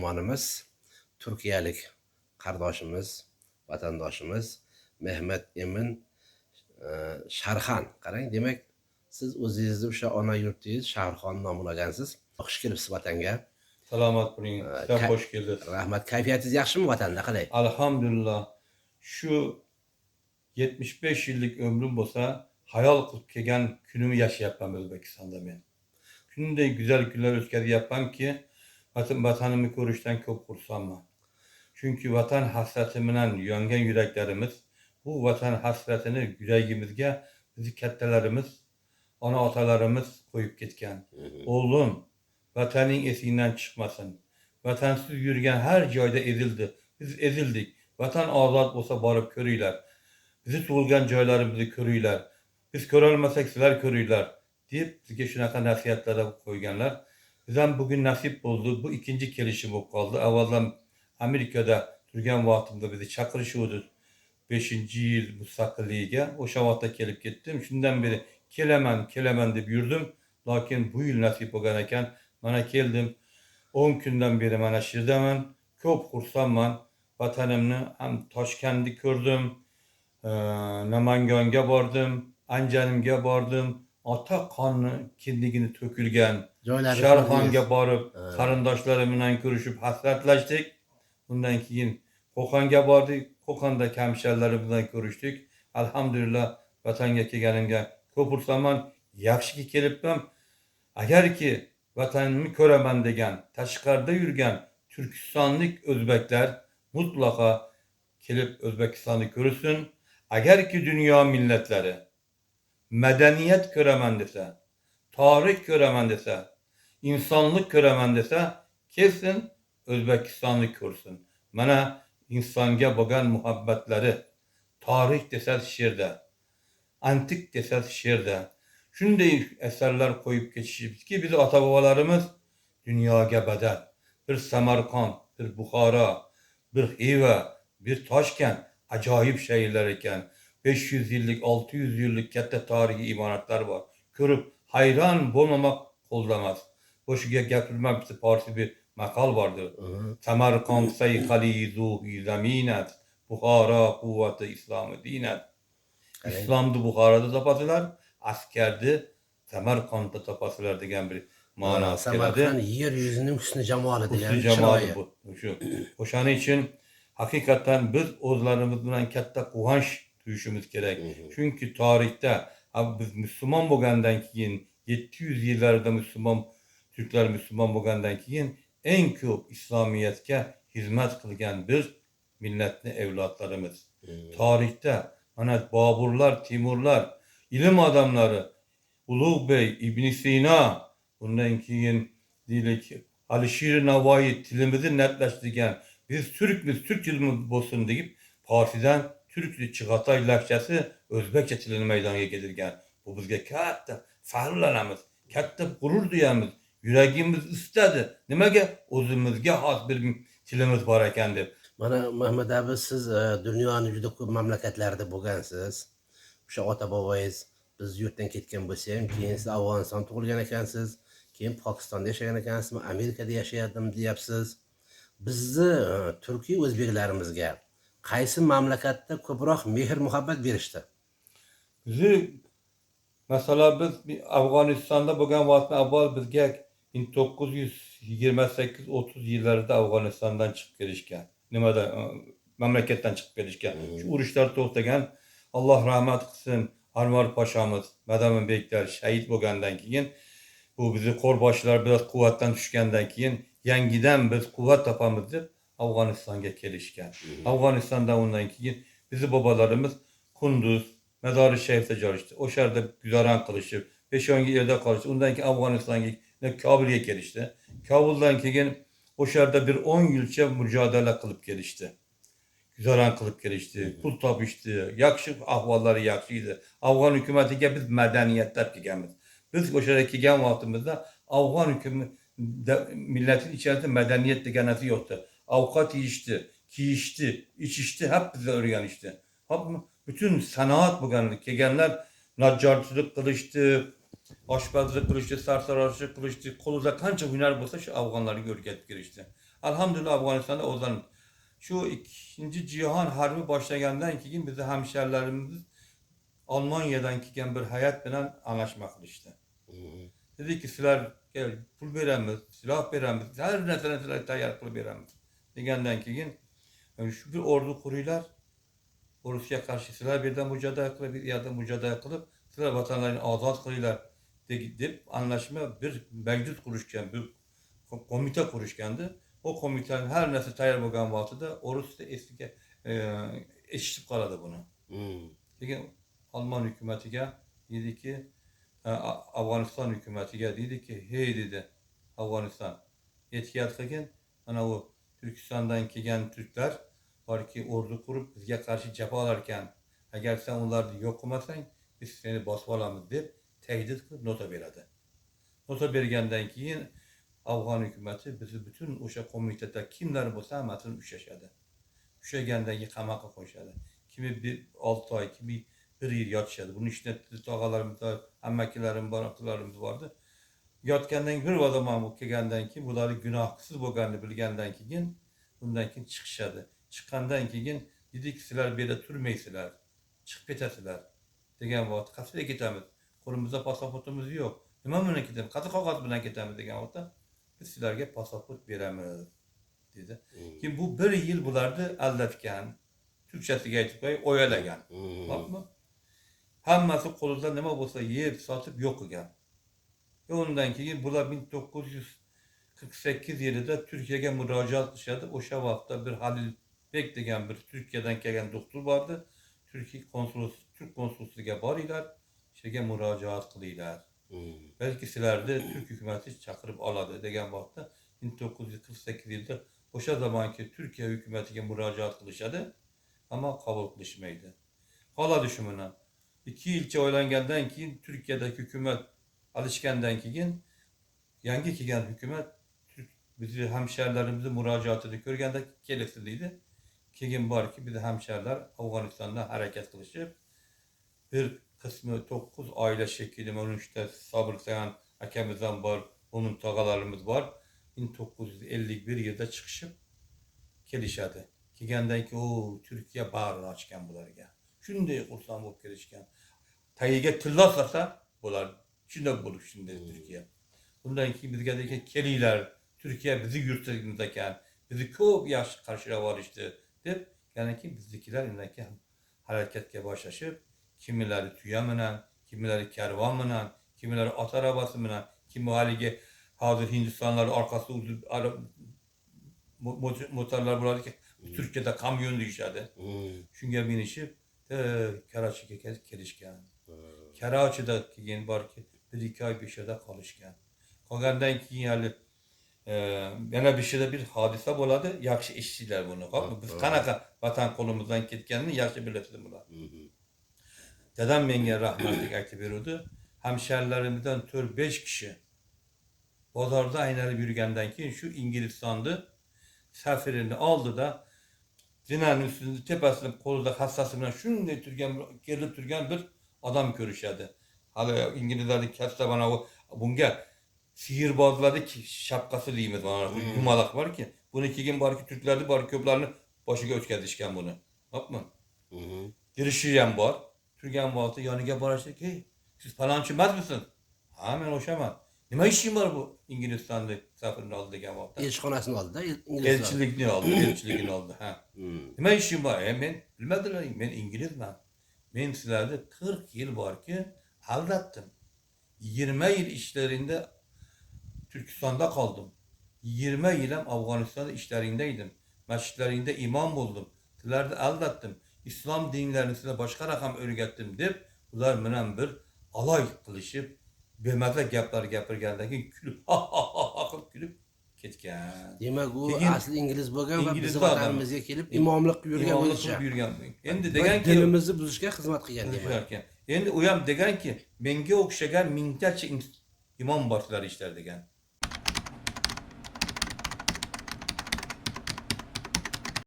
mehmonimiz turkiyalik qardoshimiz vatandoshimiz mehmet emin e, sharxan qarang demak siz o'zingizni o'sha ona yurtingiz shahrixon nomini olgansiz xush kelibsiz vatanga Selamat bo'ling. Sen ka- hoş geldin. rahmat kayfiyatingiz yaxshimi vatanda qalay Elhamdülillah. Şu 75 yıllık ömrüm olsa hayal kılıp kelgan günümü yaşayapam Özbekistan'da men. Shunday güzel günler o'tkazyapman ki vatan vatanimni ko'rishdan ko'p xursandman. Chunki vatan hasrati bilan yongan yuraklarimiz bu vatan hasratini yuragimizga bizni kattalarimiz, ona otalarimiz qo'yib ketgan. Oğlum, vatanın esinden çıkmasın. Vatansız yürüyen her joyda ezildi. Biz ezildik. Vatan azad olsa barıp körüyler. Bizi tuğulgan joylarımızı körüyler. Biz körülmesek sizler körüyler. deyip bizge shunaqa nasihatlara koyganlar. Bizden bugün nasip oldu. Bu ikinci kelişim bo'lib qoldi. Avvaldan Amerikada turgan vaqtimda bizni chaqirishuvdi. 5 yil mustaqilligiga o'sha vaqtda kelib ketdim. Shundan beri kelaman, kelaman deb yurdim. Lakin bu yil nasib bo'lgan ekan, mana keldim. 10 kundan beri mana shu yerdaman. Ko'p xursandman. Vatanimni ham Toshkentni ko'rdim. Ee, Namangonga bordim, Anjanimga bordim. Ota qoni kindigini to'kilgan Sharxonga borib, Ha. qarindoshlarim bilan ko'rishib hasratlashdik. Undan keyin Qo'qonga bordik. Qo'qonda kamsharlarim bilan ko'rishdik. Alhamdulillah vatanga kelganimga ko'p xursandman. Yaxshiki kelibman. Agarki vatanimni ko'raman degan, tashqarida yurgan Turkistonlik o'zbeklar mutlaqo kelib O'zbekistonni ko'rsin. Agarki dunyo millatlari medeniyet ko'raman desa, tarix ko'raman desa, insonlik ko'raman desa, kelsin O'zbekistonni ko'rsin. Mana insonga bo'lgan muhabbatlari, tarix desa she'rda, antik desa she'rda shunday asarlar qo'yib ketishibdiki, biz ota bobolarimiz dunyoga badal. Bir Samarqand, bir Buxoro, bir Xiva, bir Toshkent ajoyib shaharlar ekan. 500 yillik, 600 yillik katta tarixiy imoratlar bor. Ko'rib hayron bo'lmamak qo'ldamas. Boşuga gapirmabdi Farsi bir maqol bordir. Samarqand sayqali zuhi zaminat, Buxoro quvvati islomi dinat. İslamdı Buxoroda topasizlar, askarni Samarqandda topasizlar degan bir ma'no keladi. yer yuzining husni jamoli degan Husni jamoli bu. Shu. O'shaning uchun biz o'zlarimiz bilan katta quvonch tuyishimiz kerak. Chunki tarixda ha, biz musulmon bo'lgandan keyin 700 yillarda musulmon Türklar musulmon bo'lgandan keyin eng ko'p islomiyatga xizmat qilgan biz millatni avlodlarimiz. Tarixda mana Boburlar, Timurlar, ilim adamları, Ulug' Bey, İbn Sina, bundan keyin deylik Alişir Navoiy tilimizi netleştirgen biz Türkmiz, Türk dilimiz bo'lsin deyip Farsidan Türk Çığatay lafçası o'zbekcha tilini meydana getirgen. Bu bizga katta faxrlanamiz, katta gurur duyamiz. Yuragimiz istedi. Nimaga o'zimizga xos bir tilimiz bor ekan deb. mana mahmud abi siz e, dunyoni juda ko'p mamlakatlarida bo'lgansiz o'sha ota boboyingiz biz yurtdan ketgan bo'lsa ham keyin siz afg'oniston tug'ilgan ekansiz keyin pokistonda yashagan ekansiz amerikada yashadim deyapsiz bizni e, turkiy o'zbeklarimizga qaysi mamlakatda ko'proq mehr muhabbat berishdi Bizi mesela biz bir Afganistan'da bo'lgan vaqtda avval bizga 1928-30 yillarida Afg'onistondan chiqib kelishgan. Nimada e, mamlakatdan chiqib kelishgan. Shu urushlar to'xtagan Alloh rahmat qilsin Anvar Pashamız, Madamin Beklar shahid bo'lgandan keyin bu bizni qo'rboshchilar biroz quvvatdan tushgandan keyin yangidan biz quvvat topamiz deb Afg'onistonga kelishgan. Afg'onistondan undan keyin bizni bobolarimiz Kunduz, Mezarı Şerif'te çalıştı. O şehirde güzaran kılışıp, 5-10 yılda kalıştı. Ondan ki Afganistan'a, ne Kabul'e gelişti. Kabul'dan keyin o şehirde bir 10 yılça mücadele kılıp gelişti. Güzaran kılıp gelişti. Pul tapıştı. Yakışık ahvalları yakışıydı. Afgan hükümetiga biz medeniyetler kelganmiz. Biz o şehirde kelgan vaqtimizda Afgan hükümeti milletin içerisinde medeniyet narsa yoktu. Avukat yiyişti, kiyişti, içişti, hep bize öğrenişti. Hep bütün sanat bo'lgan kelganlar najjorchilik qilishdi oshpazlik qilishdi sartaroshlik qilishdi qo'lida qancha hunar bo'lsa shu afg'onlarga o'rgatib kirishdi alhamdulillah afg'onistonda o'zlari shu ikkinchi jahon harbi boshlagandan keyin bizni hamsharilarimiz olmoniyadan kelgan bir hayat bilan anglashma qilishdi dediki sizlarga pul beramiz silah beramiz har narsani sizlarga tayyor qilib beramiz degandan keyin shu bir ordu quringlar urushga qarshi sizlar bu yerda mujodala qilib bir yerda mujodala qilib sizlar vatanlarini ozod qilinglar de- deb anglashma bir mavjud qurishgan bir qo'mita qurishgandi o qo'mitani har narsa tayyor bo'lgan vaqtida o'risda esiga eshitib qoladi buni Lekin Alman hükümetiga dediki, e, A- Afg'oniston hukumatiga dediki, hey dedi Afg'oniston, ehtiyot qilgin, mana u Turkistondan kelgan turklar borki ordu qurib bizga qarshi jafolar ekan. Agar sen ularni yo'q qilmasang, biz seni bosib olamiz deb tahdid qilib nota beradi. Nota bergandan keyin Afg'on hukumati bizni butun o'sha qo'mitada kimlar bo'lsa hammasini ushlashadi. Ushlagandan keyin qamoqqa qo'yishadi. Kimi bir 6 oy, kimi bir yil yotishadi. buni ichida tog'alarimiz bor amakilarim bor akalarimiz bordi Yotgandan bir vadaman bu kelgandan keyin bularni gunohsiz bo'lganini bilgandan keyin bundan keyin chiqishadi. Chiqqandan keyin dedik sizlar bu yerda turmaysizlar, chiqib ketasizlar degan vaqt qayerga ketamiz? Qo'limizda pasportimiz yo'q. Nima bilan ketamiz? Qaysi qog'oz bilan ketamiz degan vaqtda biz sizlarga pasport beramiz dedi. Keyin bu bir yil bularni aldatgan, turkchasiga aytib qo'y, o'yalagan. Bakma. Hammasi qo'lida nima bo'lsa yeb, sotib yo'q qilgan. Ve ondan keyin bular 1948 yilida Turkiyaga murojaat qilishadi. O'sha vaqtda bir Halil Bek degan bir Turkiyadan kelgan doktor vardı. Türkiye konsolos, Türk konsolosluğuna boringlar, şeyga murojaat qilinglar. Belki sizlarni Türk hükümeti chaqirib oladi degan vaqtda 1948 yilda o'sha zamonki Turkiya hukumatiga murojaat qilishadi, ammo qabul qilishmaydi. Qoladi shu bilan. 2 yilcha o'ylangandan keyin Turkiyadagi hukumat alishgandan keyin yangi kelgan hukumat Türk bizni hamsharilarimizni murojaatini ko'rganda kelasi deydi. Keyin borki bizni hamsharilar Afg'onistonda harakat qilishib bir qismi 9 oila shekilli mana uchta Sabr Sayan akamizdan bor, onun tog'alarimiz bor. 1951 yilda chiqishib kelishadi. Kelgandan keyin o Turkiya bag'rini ochgan bularga. Shunday xursand bo'lib kelishgan. Tagiga tilla solsa bular shunday bo'lib shunday Turkiya. Bundan keyin bizga deyki kelinglar, Turkiya bizni yurtimiz ekan, bizni ko'p yaxshi qarshilab olishdi deb, undan keyin harakatga boshlashib, kimilari tuya bilan, kimilari karvon bilan, kimilari ot arabasi bilan, kimi haligi hozir Hindistonlar orqasida uzib ara- mo- mo- motorlar bo'ladiki, Turkiyada kamyon deyishadi. Shunga minishib, eh, Karachiga kel- kelishgan. Karachi'da keyin borki, bir ikki oy Beshada qolishgan. Qolgandan keyin hali e, yana Beshada bir hodisa bo'ladi, yaxshi eshitinglar buni. Xo'p, biz qanaqa vatan qo'limizdan ketganini yaxshi bilasizlar bular. Dadam menga rahmatlik aytib beruvdi. Hamsharilarimizdan 4-5 kishi bozorda aylanib yurgandan keyin shu Ingilistonni safirini oldida Zinanın üstünde tepesinde qo'lida hassasi bilan shunday turgan kerilib turgan bir odam ko'rishadi. Hali inglizlarning katta mana bu bunga sihirbozlarni ki- shapqasi deymiz mana bu yumaloq borki, buni keyin borki turklarni bor ko'plarni boshiga o'tkazishgan buni. Hopmi? Girishi ham bor. Turgan vaqtda yoniga borishdi, "Hey, siz falonchi emasmisiz?" "Ha, men o'shaman." "Nima ishing bor bu Ingilistonni safirini oldi degan vaqtda. elchixonasini oldida Elchilikni oldi, elchiligini oldi. Ha. Nima ishim bor? E, men bilmadilar, men inglizman. Men sizlarni 40 yil borki aldatdim. 20 yil ishlarinde Türkistan'da qoldim. 20 yil ham Afg'onistonda ishlaringdaydim. Masjidlaringda imom bo'ldim. Sizlarni aldatdim. Islom dinlarini sizlar boshqa raqam o'rgatdim deb ular bilan bir aloy qilishib, bemaza gaplar gapirgandan keyin kulib, ha ha ha ha kulib ketgan. demak u asli ingliz bo'lgan va bizni vatanimizga kelib imomlik qilib yurgan Imomlik qilib yurgan. Endi deganki, dinimizni buzishga xizmat qilgan demak. Endi u ham deganki, menga o'xshagan mingtacha imom borlar ishlar degan.